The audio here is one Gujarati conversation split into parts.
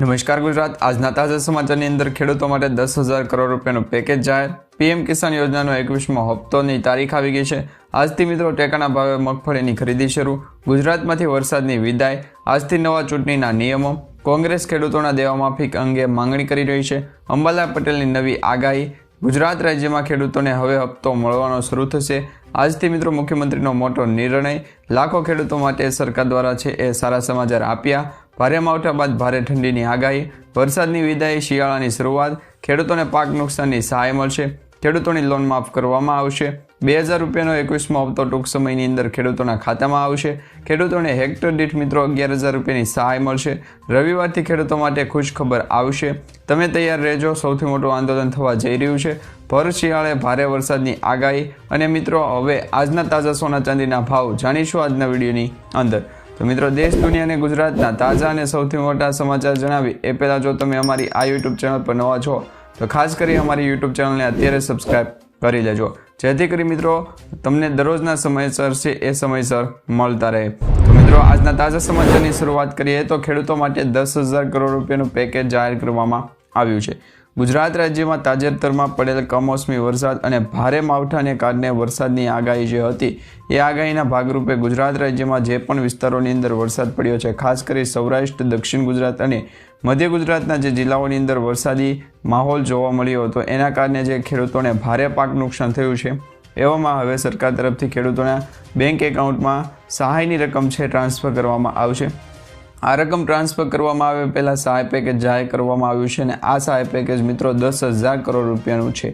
નમસ્કાર ગુજરાત. આજના તાજા સમાચારની અંદર ખેડૂતો માટે દસ હજાર કરોડ રૂપિયાનું પેકેજ જાહેર. પીએમ કિસાન યોજનાનો એકવીસમો હપ્તોની તારીખ આવી ગઈ છે. આજથી મિત્રો ટેકાના ભાવે મગફળીની ખરીદી શરૂ. ગુજરાતમાંથી વરસાદની વિદાય. આજથી નવા ચૂંટણીના નિયમો. કોંગ્રેસ ખેડૂતોના દેવામાફી અંગે માંગણી કરી રહી છે. અંબાલા પટેલની નવી આગાહી. ગુજરાત રાજ્યમાં ખેડૂતોને હવે હપ્તો મળવાનો શરૂ થશે. આજથી મિત્રો મુખ્યમંત્રીનો મોટો નિર્ણય. લાખો ખેડૂતો માટે સરકાર દ્વારા છે એ સારા સમાચાર આપ્યા. ભારે માવઠા બાદ ભારે ઠંડીની આગાહી, વરસાદની વિદાય, શિયાળાની શરૂઆત, ખેડૂતોને પાક નુકસાનની સહાય મળશે. ખેડૂતોની લોન માફ કરવામાં આવશે. બે હજાર રૂપિયાનો એકવીસમો હપ્તો ટૂંક સમયની અંદર ખેડૂતોના ખાતામાં આવશે. ખેડૂતોને હેક્ટર દીઠ મિત્રો અગિયાર હજાર રૂપિયાની સહાય મળશે. રવિવારથી ખેડૂતો માટે ખુશ ખબર આવશે. તમે તૈયાર રહેજો. સૌથી મોટું આંદોલન થવા જઈ રહ્યું છે. ભર શિયાળે ભારે વરસાદની આગાહી. અને મિત્રો, હવે આજના તાજા સોના ચાંદીના ભાવ જાણીશું આજના વિડીયોની અંદર. તો મિત્રો, દેશ, દુનિયા અને ગુજરાતના તાજા અને સૌથી મોટા સમાચાર જણાવી. એ પહેલાં જો તમે અમારી આ યુટ્યુબ ચેનલ પર નવા છો, તો ખાસ કરી અમારી યુટ્યુબ ચેનલને અત્યારે સબસ્ક્રાઇબ કરી લેજો. જેથી કરી મિત્રો, તમને દરરોજના સમયસર છે એ સમયસર મળતા રહે. તો મિત્રો, આજના તાજા સમાચારની શરૂઆત કરીએ તો ખેડૂતો માટે દસ હજાર કરોડ રૂપિયાનું પેકેજ જાહેર કરવામાં આવ્યું છે. ગુજરાત રાજ્યમાં તાજેતરમાં પડેલ કમોસમી વરસાદ અને ભારે માવઠાને કારણે વરસાદની આગાહી જે હતી, એ આગાહીના ભાગરૂપે ગુજરાત રાજ્યમાં જે પણ વિસ્તારોની અંદર વરસાદ પડ્યો છે, ખાસ કરી સૌરાષ્ટ્ર, દક્ષિણ ગુજરાત અને મધ્ય ગુજરાતના જે જિલ્લાઓની અંદર વરસાદી માહોલ જોવા મળ્યો હતો, એના કારણે જે ખેડૂતોને ભારે પાક નુકસાન થયું છે, એવામાં હવે સરકાર તરફથી ખેડૂતોના બેંક એકાઉન્ટમાં સહાયની રકમ છે, ટ્રાન્સફર કરવામાં આવશે. આ રકમ ટ્રાન્સફર કરવામાં આવે, પહેલાં સહાય પેકેજ જાહેર કરવામાં આવ્યું છે અને આ સહાય પેકેજ મિત્રો દસ હજાર કરોડ રૂપિયાનું છે.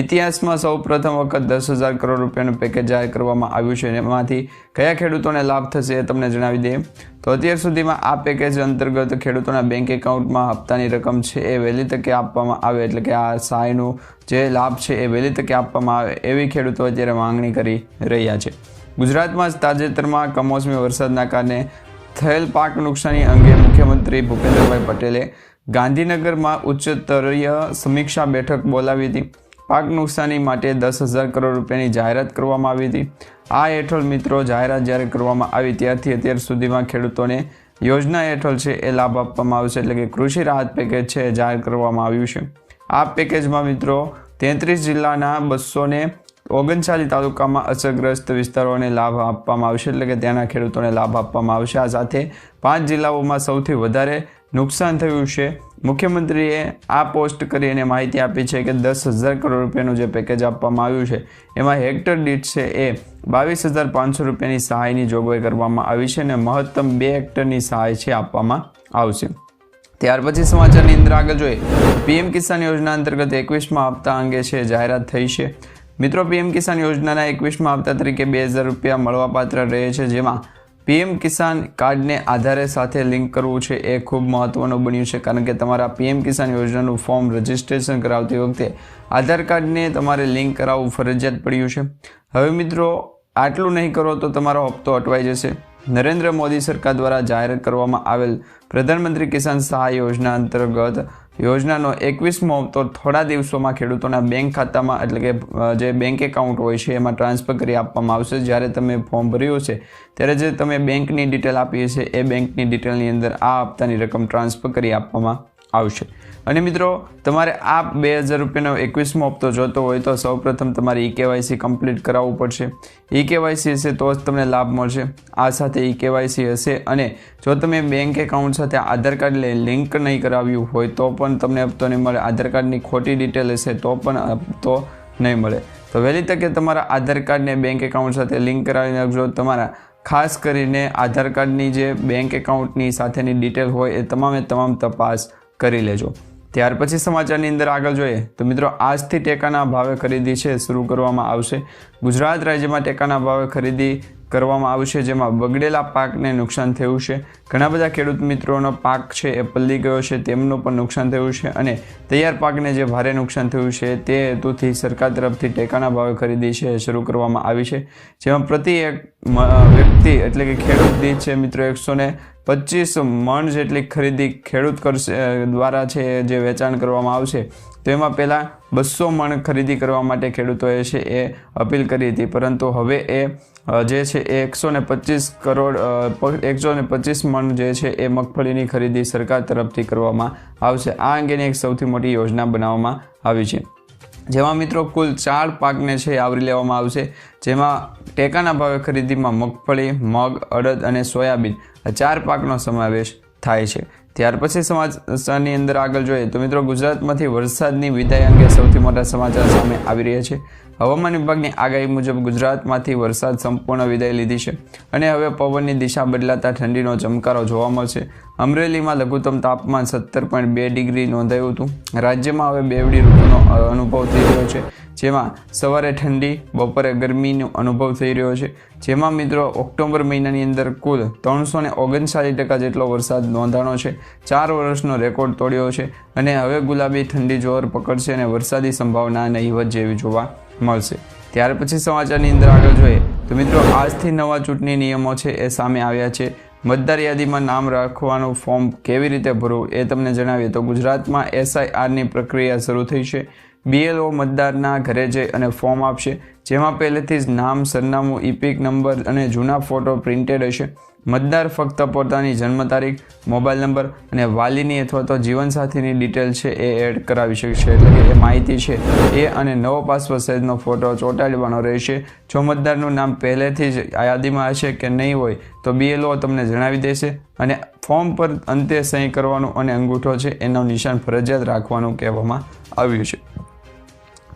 ઇતિહાસમાં સૌ પ્રથમ વખત દસ હજાર કરોડ રૂપિયાનું પેકેજ જાહેર કરવામાં આવ્યું છે એમાંથી કયા ખેડૂતોને લાભ થશે એ તમને જણાવી દઈએ. તો અત્યાર સુધીમાં આ પેકેજ અંતર્ગત ખેડૂતોના બેંક એકાઉન્ટમાં હપ્તાની રકમ છે એ વહેલી તકે આપવામાં આવે, એટલે કે આ સહાયનો જે લાભ છે એ વહેલી તકે આપવામાં આવે એવી ખેડૂતો અત્યારે માંગણી કરી રહ્યા છે. ગુજરાતમાં જ તાજેતરમાં કમોસમી વરસાદના કારણે થયેલ પાક નુકસાની અંગે મુખ્યમંત્રી ભૂપેન્દ્રભાઈ પટેલે ગાંધીનગરમાં ઉચ્ચસ્તરીય સમીક્ષા બેઠક બોલાવી હતી. પાક નુકસાની માટે દસ હજાર કરોડ રૂપિયાની જાહેરાત કરવામાં આવી હતી. આ હેઠળ મિત્રો જાહેરાત જ્યારે કરવામાં આવી ત્યારથી અત્યાર સુધીમાં ખેડૂતોને યોજના હેઠળ છે એ લાભ આપવામાં આવશે એટલે કે કૃષિ રાહત પેકેજ છે જાહેર કરવામાં આવ્યું છે. આ પેકેજમાં મિત્રો તેત્રીસ જિલ્લાના બસો ને ઓગણચાલીસ તાલુકામાં અસરગ્રસ્ત વિસ્તારોને લાભ આપવામાં આવશે, એટલે કે ત્યાંના ખેડૂતોને લાભ આપવામાં આવશે. આ સાથે પાંચ જિલ્લાઓમાં સૌથી વધારે નુકસાન થયું છે. મુખ્યમંત્રીએ આ પોસ્ટ કરી અને માહિતી આપી છે કે દસ હજાર કરોડ રૂપિયાનું જે પેકેજ આપવામાં આવ્યું છે, એમાં હેક્ટર દીઠ છે એ બાવીસ હજાર પાંચસો રૂપિયાની સહાયની જોગવાઈ કરવામાં આવી છે અને મહત્તમ બે હેક્ટરની સહાય છે આપવામાં આવશે. ત્યાર પછી સમાચારની અંદર આગળ જોઈએ. પીએમ કિસાન યોજના અંતર્ગત એકવીસમાં હપ્તા અંગે છે, જાહેરાત થઈ છે. મિત્રો, પીએમ કિસાન યોજનાના એકવીસમાં હપ્તા તરીકે બે હજાર રૂપિયા મળવાપાત્ર રહે છે, જેમાં પીએમ કિસાન કાર્ડને આધારે સાથે લિંક કરવું છે એ ખૂબ મહત્વનું બન્યું છે, કારણ કે તમારા પીએમ કિસાન યોજનાનું ફોર્મ રજિસ્ટ્રેશન કરાવતી વખતે આધાર કાર્ડને તમારે લિંક કરાવવું ફરજિયાત પડ્યું છે. હવે મિત્રો, આટલું નહીં કરો તો તમારો હપ્તો અટવાઈ જશે. નરેન્દ્ર મોદી સરકાર દ્વારા જાહેર કરવામાં આવેલ પ્રધાનમંત્રી કિસાન સહાય યોજના અંતર્ગત યોજનાનો એકવીસમો તો થોડા દિવસોમાં ખેડૂતોના બેંક ખાતામાં એટલે કે જે બેંક એકાઉન્ટ હોય છે, એમાં ટ્રાન્સફર કરી આપવામાં આવશે. જ્યારે તમે ફોર્મ ભર્યું છે ત્યારે જે તમે બેંકની ડિટેલ આપી છે એ બેંકની ડિટેલની અંદર આ હપ્તાની રકમ ટ્રાન્સફર કરી આપવામાં આવશે. અને મિત્રો, તમારે આ બે હજાર રૂપિયાનો એકવીસમો હપ્તો જોતો હોય તો સૌપ્રથમ તમારે ઈ કેવાયસી કમ્પ્લીટ કરાવવું પડશે. ઈ કેવાયસી હશે તો જ તમને લાભ મળશે. આ સાથે ઈ કેવાયસી હશે અને જો તમે બેંક એકાઉન્ટ સાથે આધાર કાર્ડ લિંક નહીં કરાવ્યું હોય તો પણ તમને હપ્તો નહીં મળે. આધાર કાર્ડની ખોટી ડિટેલ હશે તો પણ હપ્તો નહીં મળે. તો વહેલી તકે તમારા આધાર કાર્ડને બેંક એકાઉન્ટ સાથે લિંક કરાવી નાખજો. તમારા ખાસ કરીને આધાર કાર્ડની જે બેંક એકાઉન્ટની સાથેની ડિટેલ હોય એ તમામે તમામ તપાસ કરી લેજો. ત્યાર પછી સમાચારની અંદર આગળ જોઈએ તો મિત્રો, આજથી ટેકાના ભાવે ખરીદી છે, શરૂ કરવામાં આવશે. ગુજરાત રાજ્યમાં ટેકાના ભાવે ખરીદી કરવામાં આવશે, જેમાં બગડેલા પાકને નુકસાન થયું છે. ઘણા બધા ખેડૂત મિત્રોનો પાક છે એ પલ્લી ગયો છે, તેમનું પણ નુકસાન થયું છે અને તૈયાર પાકને જે ભારે નુકસાન થયું છે તે હેતુથી સરકાર તરફથી ટેકાના ભાવે ખરીદી છે શરૂ કરવામાં આવી છે. જેમાં પ્રતિ એક વ્યક્તિ એટલે કે ખેડૂત દીઠ છે મિત્રો, એકસો ને પચીસ મણ જેટલી ખરીદી ખેડૂત કરશે દ્વારા છે જે વેચાણ કરવામાં આવશે, તેમાં પહેલાં બસો મણ ખરીદી કરવા માટે ખેડૂતોએ છે એ અપીલ કરી હતી. પરંતુ હવે એ જે છે એ એકસો ને પચીસ કરોડ એકસો ને પચીસ મણ જે છે એ મગફળીની ખરીદી સરકાર તરફથી કરવામાં આવશે. આ અંગેની એક સૌથી મોટી યોજના બનાવવામાં આવી છે. જેમાં મિત્રો કુલ ચાર પાકને છે આવરી લેવામાં આવશે. જેમાં ટેકાના ભાવે ખરીદીમાં મગફળી, મગ, અડદ અને સોયાબીન આ ચાર પાકનો સમાવેશ થાય છે. ત્યાર પછી સમાચારની અંદર આગળ જોઈએ તો મિત્રો ગુજરાતમાંથી વરસાદની વિદાય અંગે સૌથી મોટા સમાચાર સામે આવી રહ્યા છે. હવામાન વિભાગની આગાહી મુજબ ગુજરાતમાંથી વરસાદ સંપૂર્ણ વિદાય લીધી છે અને હવે પવનની દિશા બદલાતા ઠંડીનો ચમકારો જોવા મળશે. અમરેલીમાં લઘુત્તમ તાપમાન સત્તર પોઈન્ટ બે ડિગ્રી નોંધાયું હતું. રાજ્યમાં હવે બેવડી ઋતુનો અનુભવ થઈ રહ્યો છે, જેમાં સવારે ઠંડી, બપોરે ગરમીનો અનુભવ થઈ રહ્યો છે. જેમાં મિત્રો, ઓક્ટોબર મહિનાની અંદર કુલ ત્રણસો ને ઓગણચાલીસ ટકા જેટલો વરસાદ નોંધાણો છે. ચાર વર્ષનો રેકોર્ડ તોડ્યો છે અને હવે ગુલાબી ઠંડી જોર પકડશે અને વરસાદી સંભાવના નહીવત જેવી જોવા મળશે. ત્યાર પછી સમાચારની અંદર આગળ જોઈએ તો મિત્રો, આજથી નવા ચૂંટણી નિયમો છે એ સામે આવ્યા છે. મતદાર યાદીમાં નામ રાખવાનું ફોર્મ કેવી રીતે ભરવું એ તમને જણાવીએ તો ગુજરાતમાં એસઆઈઆરની પ્રક્રિયા શરૂ થઈ છે. બીએલઓ મતદારના ઘરે જઈ અને ફોર્મ આપશે, જેમાં પહેલેથી જ નામ, સરનામું ઇપિક નંબર અને જૂના ફોટો પ્રિન્ટેડ હશે. મતદાર ફક્ત પોતાની જન્મ તારીખ, મોબાઈલ નંબર અને વાલીની અથવા તો જીવનસાથીની ડિટેલ છે એ એડ કરાવી શકશે. એટલે કે એ માહિતી છે એ અને નવો પાસપોર્ટ સાઇઝનો ફોટો ચોંટાડવાનો રહેશે. જો મતદારનું નામ પહેલેથી જ યાદીમાં હશે કે નહીં હોય, તો બીએલઓ તમને જણાવી દેશે અને ફોર્મ પર અંતે સહી કરવાનું અને અંગૂઠો છે એનો નિશાન ફરજિયાત રાખવાનું કહેવામાં આવ્યું છે.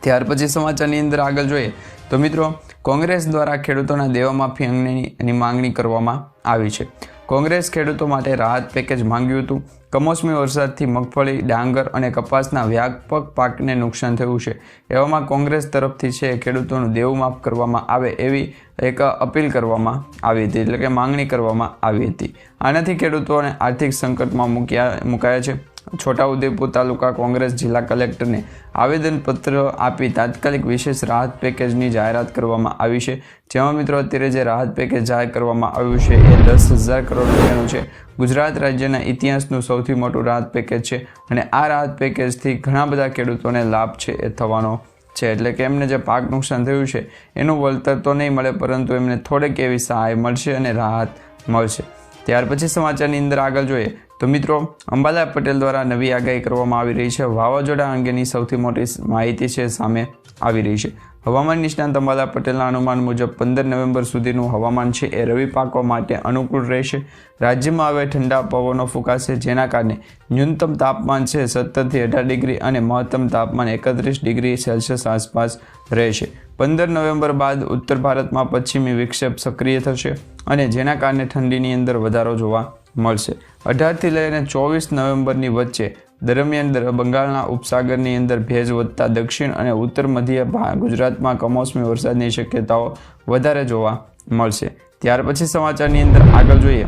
ત્યાર પછી સમાચારની અંદર આગળ જોઈએ. તો મિત્રો કોંગ્રેસ દ્વારા ખેડૂતોના દેવામાફી અંગેની માંગણી કરવામાં આવી છે. કોંગ્રેસ ખેડૂતો માટે રાહત પેકેજ માંગ્યું હતું. કમોસમી વરસાદથી મગફળી, ડાંગર અને કપાસના વ્યાપક પાકને નુકસાન થયું છે. એવામાં કોંગ્રેસ તરફથી છે, ખેડૂતોનું દેવું માફ કરવામાં આવે એવી એક અપીલ કરવામાં આવી હતી, એટલે કે માંગણી કરવામાં આવી હતી. આનાથી ખેડૂતોને આર્થિક સંકટમાં મૂક્યા, મુકાયા છે. છોટાઉદેપુર તાલુકા કોંગ્રેસ જિલ્લા કલેક્ટરને આવેદનપત્ર આપી તાત્કાલિક વિશેષ રાહત પેકેજની જાહેરાત કરવામાં આવી છે. જેમાં મિત્રો, અત્યારે જે રાહત પેકેજ જાહેર કરવામાં આવ્યું છે એ દસ હજાર કરોડ રૂપિયાનું છે. ગુજરાત રાજ્યના ઇતિહાસનું સૌથી મોટું રાહત પેકેજ છે અને આ રાહત પેકેજથી ઘણા બધા ખેડૂતોને લાભ છે એ થવાનો છે. એટલે કે એમને જે પાક નુકસાન થયું છે, એનું વળતર તો નહીં મળે, પરંતુ એમને થોડેક એવી સહાય મળશે અને રાહત મળશે. ત્યાર પછી સમાચારની અંદર આગળ જોઈએ તો મિત્રો અંબાલા પટેલ દ્વારા નવી આગાહી કરવામાં આવી રહી છે. વાવાઝોડા અંગેની સૌથી મોટી માહિતી છે, સામે આવી રહી છે. હવામાન નિષ્ણાંત અંબાલા પટેલના અનુમાન મુજબ પંદર નવેમ્બર સુધીનું હવામાન છે એ રવિ પાકવા માટે અનુકૂળ રહેશે. રાજ્યમાં હવે ઠંડા પવનો ફૂંકાશે, જેના કારણે ન્યૂનતમ તાપમાન છે સત્તરથી અઢાર ડિગ્રી અને મહત્તમ તાપમાન એકત્રીસ ડિગ્રી સેલ્સિયસ આસપાસ રહેશે. પંદર નવેમ્બર બાદ ઉત્તર ભારતમાં પશ્ચિમી વિક્ષેપ સક્રિય થશે અને જેના કારણે ઠંડીની અંદર વધારો જોવા મળશે. અઢારથી લઈને ચોવીસ નવેમ્બરની વચ્ચે દરમિયાન બંગાળના ઉપસાગરની અંદર ભેજ વધતા દક્ષિણ અને ઉત્તર મધ્ય ગુજરાતમાં કમોસમી વરસાદની શક્યતાઓ વધારે જોવા મળશે. ત્યાર પછી સમાચારની અંદર આગળ જોઈએ.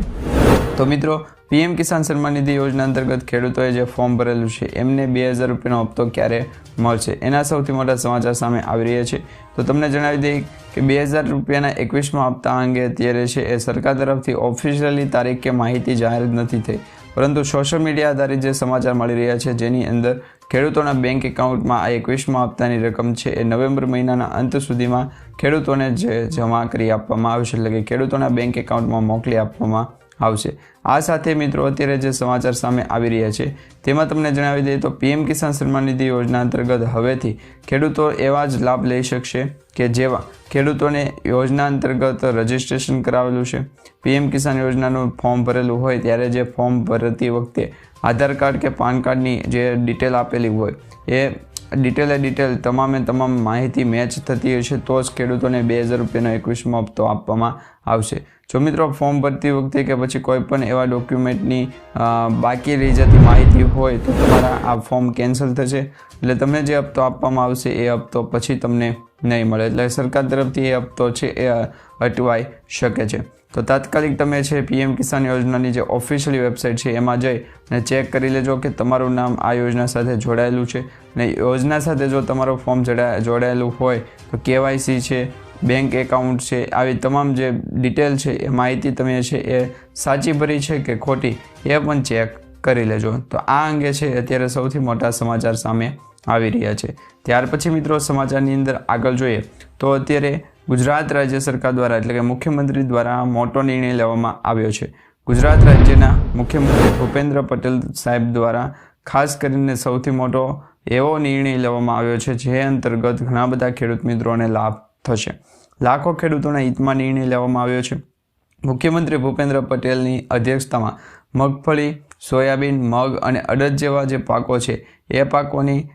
તો મિત્રો, પીએમ કિસાન સન્માન નિધિ યોજના અંતર્ગત ખેડૂતોએ જે ફોર્મ ભરેલું છે, એમને બે હજાર રૂપિયાનો હપ્તો ક્યારે મળશે? એના સૌથી મોટા સમાચાર સામે આવી રહ્યા છે. તો તમને જણાવી દઈએ કે બે હજાર રૂપિયાના એકવીસમાં હપ્તા અંગે અત્યારે છે એ સરકાર તરફથી ઓફિશિયલી તારીખ કે માહિતી જાહેર નથી થઈ. પરંતુ સોશિયલ મીડિયા આધારિત જે સમાચાર મળી રહ્યા છે, જેની અંદર ખેડૂતોના બેંક એકાઉન્ટમાં આ એકવીસમાં હપ્તાની રકમ છે, એ નવેમ્બર મહિનાના અંત સુધીમાં ખેડૂતોને જે જમા કરી આપવામાં આવશે, એટલે કે ખેડૂતોના બેંક એકાઉન્ટમાં મોકલી આપવામાં આવશે. આ સાથે મિત્રો અત્યારે જે સમાચાર સામે આવી રહ્યા છે, તેમાં તમને જણાવી દઈએ તો પીએમ કિસાન સન્માન નિધિ યોજના અંતર્ગત હવેથી ખેડૂતો એવા જ લાભ લઈ શકશે કે જેવા ખેડૂતોને યોજના અંતર્ગત રજીસ્ટ્રેશન કરાવેલું છે. પીએમ કિસાન યોજનાનું ફોર્મ ભરેલું હોય ત્યારે જે ફોર્મ ભરતી વખતે આધાર કાર્ડ કે પાન કાર્ડની જે ડિટેલ આપેલી હોય એ ડિટેલે ડિટેલ તમામે તમામ માહિતી મેચ થતી હશે તો જ ખેડૂતોને બે હજાર રૂપિયાનો એકવીસમો હપ્તો આપવામાં આવશે. જો મિત્રો ફોર્મ ભરતી વખતે કે પછી કોઈ પણ એવા ડોક્યુમેન્ટની બાકી રહી જતી માહિતી હોય તો તમારા આ ફોર્મ કેન્સલ થશે. એટલે તમને જે હપ્તો આપવામાં આવશે એ હપ્તો પછી તમને નહીં મળે. એટલે સરકાર તરફથી એ હપ્તો છે એ અટવાઈ શકે છે. તો તાત્કાલિક તમે છે પીએમ કિસાન યોજનાની જે ઓફિશિયલ વેબસાઇટ છે એમાં જઈ અને ચેક કરી લેજો કે તમારું નામ આ યોજના સાથે જોડાયેલું છે. અને યોજના સાથે જો તમારું ફોર્મ જોડા જોડાયેલું હોય તો કેવાયસી છે, બેંક એકાઉન્ટ છે, આવી તમામ જે ડિટેલ છે એ માહિતી તમે છે એ સાચી ભરી છે કે ખોટી એ પણ ચેક કરી લેજો. તો આ અંગે છે અત્યારે સૌથી મોટા સમાચાર સામે આવી રહ્યા છે. ત્યાર પછી મિત્રો સમાચારની અંદર આગળ જોઈએ તો અત્યારે ગુજરાત રાજ્ય સરકાર દ્વારા એટલે કે મુખ્યમંત્રી દ્વારા મોટો નિર્ણય લેવામાં આવ્યો છે. ગુજરાત રાજ્યના મુખ્યમંત્રી ભૂપેન્દ્ર પટેલ સાહેબ દ્વારા ખાસ કરીને સૌથી મોટો એવો નિર્ણય લેવામાં આવ્યો છે જે અંતર્ગત ઘણા બધા ખેડૂત મિત્રોને લાભ થશે. લાખો ખેડૂતોના હિતમાં નિર્ણય લેવામાં આવ્યો છે. મુખ્યમંત્રી ભૂપેન્દ્ર પટેલની અધ્યક્ષતામાં મગફળી સોયાબીન, મગ અને અડદ જેવા જે પાકો છે, એ પાકોની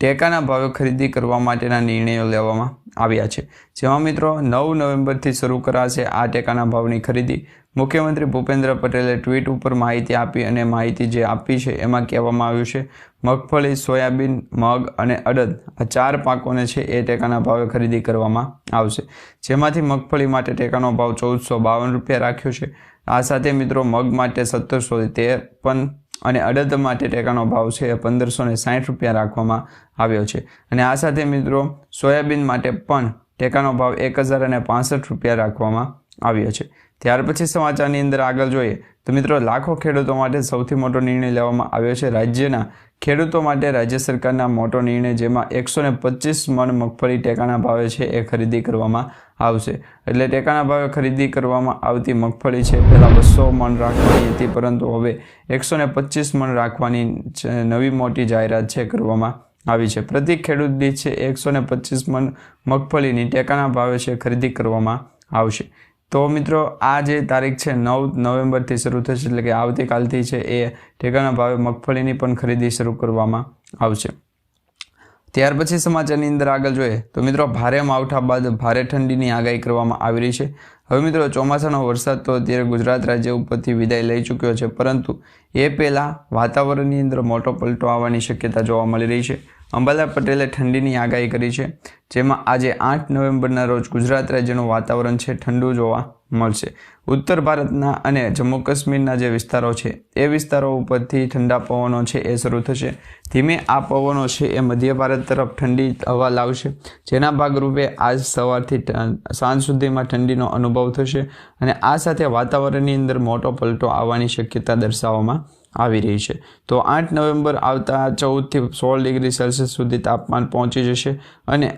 ટેકાના ભાવે ખરીદી કરવા માટેના નિર્ણયો લેવામાં આવ્યા છે. જેમાં મિત્રો, નવ નવેમ્બરથી શરૂ કરાશે આ ટેકાના ભાવની ખરીદી. મુખ્યમંત્રી ભૂપેન્દ્ર પટેલે ટ્વીટ ઉપર માહિતી આપી અને માહિતી જે આપી છે, એમાં કહેવામાં આવ્યું છે, મગફળી, સોયાબીન, મગ અને અડદ આ ચાર પાકોને છે, એ ટેકાના ભાવે ખરીદી કરવામાં આવશે. જેમાંથી મગફળી માટે ટેકાનો ભાવ ચૌદસો બાવન રૂપિયા રાખ્યો છે. આ સાથે મિત્રો મગ માટે સત્તરસો ત્રેપન અને અડદ માટે ટેકાનો ભાવ છે પંદરસો ને સાઠ રૂપિયા રાખવામાં આવ્યો છે. અને આ સાથે મિત્રો સોયાબીન માટે પણ ટેકાનો ભાવ એક હજાર અને પાસઠ રૂપિયા રાખવામાં આવ્યો છે. ત્યાર પછી સમાચારની અંદર આગળ જોઈએ તો મિત્રો લાખો ખેડૂતો માટે સૌથી મોટો નિર્ણય લેવામાં આવ્યો છે રાજ્યના ખેડૂતો માટે રાજ્ય સરકારના મોટો નિર્ણય, જેમાં એકસો ને પચીસ મણ મગફળી ટેકાના ભાવે છે એ ખરીદી કરવામાં આવશે. એટલે ટેકાના ભાવે ખરીદી કરવામાં આવતી મગફળી છે, પહેલાં બસો મણ રાખવાની હતી, પરંતુ હવે એકસો ને પચીસ મણ રાખવાની નવી મોટી જાહેરાત છે કરવામાં આવી છે. પ્રતિ ખેડૂત દીઠ છે એકસો ને પચીસ મણ મગફળીની ટેકાના ભાવે છે ખરીદી કરવામાં આવશે. તો મિત્રો, આ જે તારીખ છે, નવ નવેમ્બરથી શરૂ થશે, એટલે કે આવતીકાલથી છે એ ટેકાના ભાવે મગફળીની પણ ખરીદી શરૂ કરવામાં આવશે. ત્યાર પછી સમાચારની અંદર આગળ જોઈએ, તો મિત્રો, ભારે માવઠા બાદ ભારે ઠંડીની આગાહી કરવામાં આવી રહી છે. હવે મિત્રો, ચોમાસાનો વરસાદ તો અત્યારે ગુજરાત રાજ્ય ઉપરથી વિદાય લઈ ચૂક્યો છે, પરંતુ એ પહેલાં વાતાવરણની અંદર મોટો પલટો આવવાની શક્યતા જોવા મળી રહી છે. અંબાલા પટેલે ઠંડીની આગાહી કરી છે, જેમાં આજે આઠ નવેમ્બરના રોજ ગુજરાત રાજ્યનું વાતાવરણ છે ઠંડુ જોવા મળશે. ઉત્તર ભારતના અને જમ્મુ કાશ્મીરના જે વિસ્તારો છે, એ વિસ્તારો ઉપરથી ઠંડા પવનો છે એ શરૂ થશે. ધીમે આ પવનો છે એ મધ્ય ભારત તરફ ઠંડી હવા લાવશે, જેના ભાગરૂપે આજ સવારથી સાંજ સુધીમાં ઠંડીનો અનુભવ થશે અને આ સાથે વાતાવરણની અંદર મોટો પલટો આવવાની શક્યતા દર્શાવવામાં આવી રહી છે. તો આઠ નવેમ્બર આવતા ચૌદથી સોળ ડિગ્રી સેલ્સિયસ સુધી તાપમાન પહોંચી જશે અને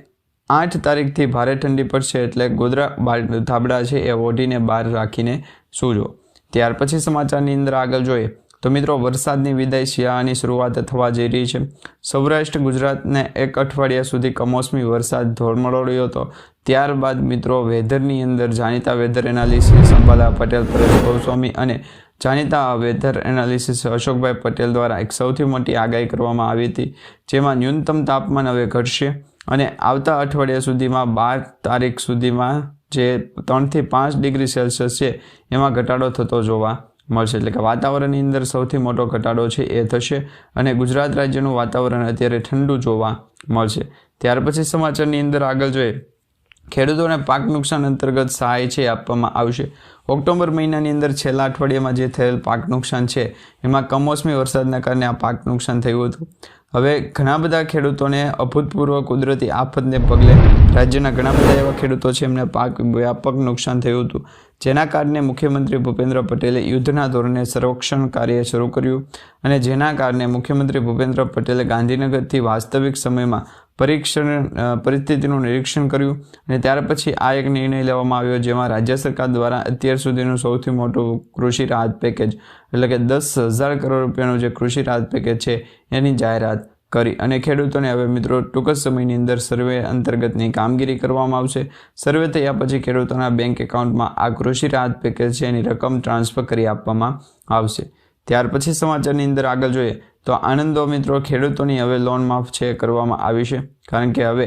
આઠ તારીખથી ભારે ઠંડી પડશે એટલે ગોધરા ધાબડા છે એ ઓઢીને બહાર રાખીને સૂજો. ત્યાર પછી સમાચારની અંદર આગળ જોઈએ. તો મિત્રો, વરસાદની વિદાય શિયાળાની શરૂઆત થવા જઈ રહી છે. સૌરાષ્ટ્ર, ગુજરાતને એક અઠવાડિયા સુધી કમોસમી વરસાદ ધોળમળોડ્યો હતો. ત્યારબાદ મિત્રો વેધરની અંદર જાણીતા વેધર એનાલિસ્ટ અંબાલા પટેલ પરેશ ગોસ્વામી અને જાણીતા વેધર એનાલિસિસ અશોકભાઈ પટેલ દ્વારા એક સૌથી મોટી આગાહી કરવામાં આવી હતી, જેમાં ન્યૂનતમ તાપમાન હવે ઘટશે અને આવતા અઠવાડિયા સુધીમાં બાર તારીખ સુધીમાં જે ત્રણથી પાંચ ડિગ્રી સેલ્સિયસ છે, એમાં ઘટાડો થતો જોવા મળશે. એટલે કે વાતાવરણની અંદર સૌથી મોટો ઘટાડો છે એ થશે અને ગુજરાત રાજ્યનું વાતાવરણ અત્યારે ઠંડુ જોવા મળશે. ત્યાર પછી સમાચારની અંદર આગળ જોઈએ. ખેડૂતોને પાક નુકસાન અંતર્ગત સહાય છે આપવામાં આવશે. ઓક્ટોબર મહિનાની અંદર છેલ્લા અઠવાડિયામાં જે થયેલ પાક નુકસાન છે, એમાં કમોસમી વરસાદના કારણે આ પાક નુકસાન થયું હતું. હવે ઘણા બધા ખેડૂતોને અભૂતપૂર્વ કુદરતી આફતને પગલે રાજ્યના ઘણા બધા એવા ખેડૂતો છે, એમને પાક વ્યાપક નુકસાન થયું હતું. જેના કારણે મુખ્યમંત્રી ભૂપેન્દ્ર પટેલે યુદ્ધના ધોરણે સંરક્ષણ કાર્ય શરૂ કર્યું અને જેના કારણે મુખ્યમંત્રી ભૂપેન્દ્ર પટેલે ગાંધીનગરથી વાસ્તવિક સમયમાં પરીક્ષણ પરિસ્થિતિનું નિરીક્ષણ કર્યું અને ત્યાર પછી આ એક નિર્ણય લેવામાં આવ્યો જેમાં રાજ્ય સરકાર દ્વારા અત્યાર સુધીનું સૌથી મોટું કૃષિ રાહત પેકેજ, એટલે કે દસ હજાર કરોડ રૂપિયાનું જે કૃષિ રાહત પેકેજ છે, એની જાહેરાત કરી. અને ખેડૂતોને હવે મિત્રો ટૂંક જ સમયની અંદર સર્વે અંતર્ગતની કામગીરી કરવામાં આવશે. સર્વે થયા પછી ખેડૂતોના બેંક એકાઉન્ટમાં આ કૃષિ રાહત પેકેજ છે એની રકમ ટ્રાન્સફર કરી આપવામાં આવશે. ત્યાર પછી સમાચારની અંદર આગળ જોઈએ. તો આનંદો મિત્રો ખેડૂતોની હવે લોન માફ છે કરવામાં આવી છે. કારણ કે હવે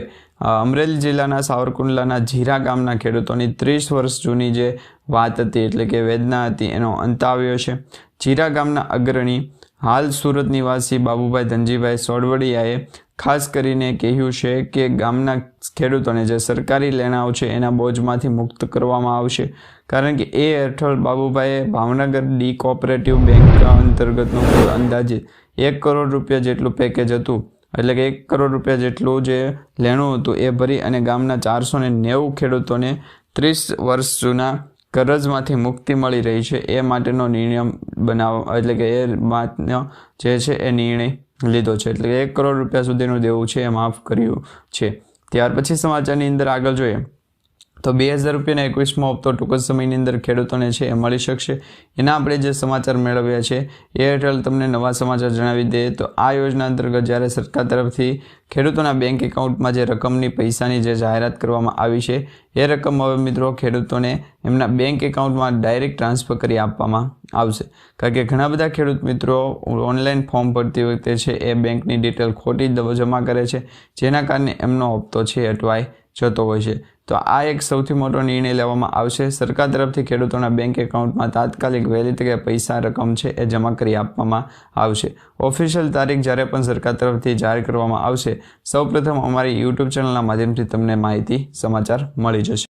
અમરેલી જિલ્લાના સાવરકુંડલાના જીરા ગામના ખેડૂતોની ત્રીસ વર્ષ જૂની જે વાત હતી, એટલે કે વેદના હતી, એનો અંત આવ્યો છે. જીરા ગામના અગ્રણી હાલ સુરત નિવાસી બાબુભાઈ ધનજીભાઈ સોડવડિયાએ ખાસ કરીને કહ્યું છે કે ગામના ખેડૂતોને જે સરકારી લેણાઓ છે એના બોજમાંથી મુક્ત કરવામાં આવશે. કારણ કે એ હેઠળ બાબુભાઈએ ભાવનગર ડી કોઓપરેટિવ બેંક અંતર્ગતનો કુલ અંદાજે એક કરોડ રૂપિયા જેટલું પેકેજ હતું. એટલે કે એક કરોડ રૂપિયા જેટલું જે લેણું હતું એ ભરી અને ગામના ચારસો ને નેવું ખેડૂતોને ત્રીસ વર્ષ જૂના કરજમાંથી મુક્તિ મળી રહી છે. એ માટેનો નિર્ણય બનાવ, એટલે કે એ માતનો જે છે એ નિર્ણય લીધો છે. એટલે કે એક કરોડ રૂપિયા સુધીનું દેવું છે, એ માફ કર્યું છે. ત્યાર પછી સમાચારની અંદર આગળ જોઈએ. તો બે હજાર રૂપિયાના એકવીસમો હપ્તો ટૂંક સમયની અંદર ખેડૂતોને છે એ મળી શકશે. એના આપણે જે સમાચાર મેળવ્યા છે, એ હેઠળ તમને નવા સમાચાર જણાવી દઈએ. તો આ યોજના અંતર્ગત જ્યારે સરકાર તરફથી ખેડૂતોના બેંક એકાઉન્ટમાં જે રકમની પૈસાની જે જાહેરાત કરવામાં આવી છે, એ રકમ હવે મિત્રો ખેડૂતોને એમના બેંક એકાઉન્ટમાં ડાયરેક્ટ ટ્રાન્સફર કરી આપવામાં આવશે. કારણ કે ઘણા બધા ખેડૂત મિત્રો ઓનલાઈન ફોર્મ ભરતી વખતે છે, એ બેંકની ડિટેલ ખોટી જમા કરે છે, જેના કારણે એમનો હપ્તો છે અટવાઈ જતો હોય છે. તો આ એક સૌથી મોટો નિર્ણય લેવામાં આવશે. સરકાર તરફથી ખેડૂતોના બેંક એકાઉન્ટમાં તાત્કાલિક વહેલી તકે પૈસા રકમ છે એ જમા કરી આપવામાં આવશે. ઓફિશિયલ તારીખ જ્યારે પણ સરકાર તરફથી જાહેર કરવામાં આવશે, સૌપ્રથમ અમારી યુટ્યુબ ચેનલના માધ્યમથી તમને માહિતી સમાચાર મળી જશે.